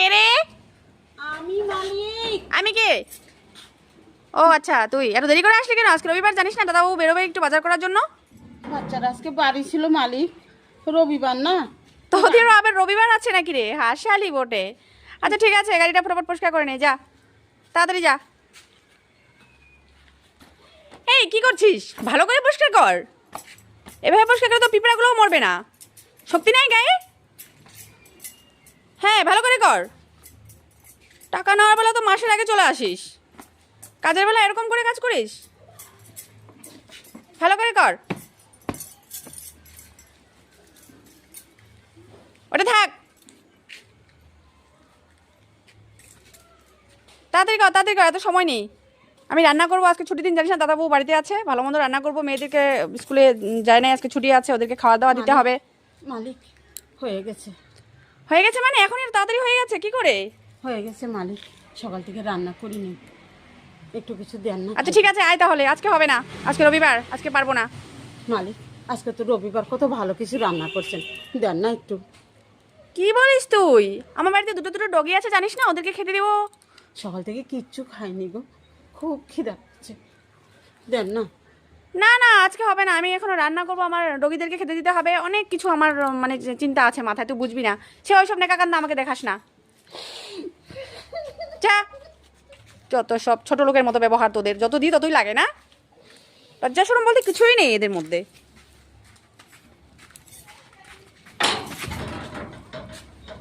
কে রে? আমি মালিক। আমি কে? ও আচ্ছা তুই। এত দেরি করে আসলি কেন? আজকে রবিবার জানিস না? বেরোবে একটু বাজার করার জন্য। বাচ্চারা আজকে বাড়ি ছিল মালিক। রবিবার না? তোদেরও আবার রবিবার আছে নাকি রে? হাসালি বটে। আচ্ছা ঠিক আছে গাড়িটা ফটাফট পরিষ্কার করে নে যা। তাড়াতাড়ি যা। এই কি করছিস? ভালো করে পরিষ্কার কর। এভাবে পরিষ্কার করে তো পিঁপড়াগুলোও মরবে না। শক্তি নাই গায়ে? হ্যাঁ ভালো করে কর। টাকা নেওয়ার বেলা তো মাসের আগে চলে আসিস। কাজের বেলা এরকম করে কাজ করিস? ভালো করে কর। ওটা থাক। তাড়াতাড়ি কর তাড়াতাড়ি কর এত সময় নেই। আমি রান্না করব আজকে ছুটি দিন জানিস না দাদাবু বাড়িতে আছে। ভালো মন্দ রান্না করব মেয়েদেরকে স্কুলে যায় না আজকে ছুটি আছে ওদেরকে খাওয়া দাওয়া দিতে হবে। মালিক হয়ে গেছে। হয়ে গেছে মানে? এখন এর তাড়াতাড়ি হয়ে গেছে কি করে? হয়ে গেছে মালিক সকাল থেকে রান্না করিনি। একটু কিছু দেন না। আচ্ছা ঠিক আছে আয় তাহলে আজকে হবে না আজকে রবিবার আজকে পারব না। মালিক আজকে তো রবিবার কত ভালো কিছু রান্না করছেন। দেন না একটু। কি বলিস তুই? আমার বাড়িতে দুটো দুটো ডগি আছে জানিস না? ওদেরকে খেতে দেবো। সকাল থেকে কিচ্ছু খাইনি গো। খুব খিদা পাচ্ছে। দেন না। না না, আজকে হবে না। আমি এখনও রান্না করব, আমার রোগীদেরকে খেতে দিতে হবে। অনেক কিছু আমার মানে চিন্তা আছে মাথায়, তুই বুঝবি না। সে ওইসব নেকাকান্দা আমাকে দেখাস না। যা। যত সব ছোট লোকের মতো ব্যবহার তোদের, যত দিই ততই লাগে না। লজ্জা সরম বলতে কিছুই নেই এদের মধ্যে।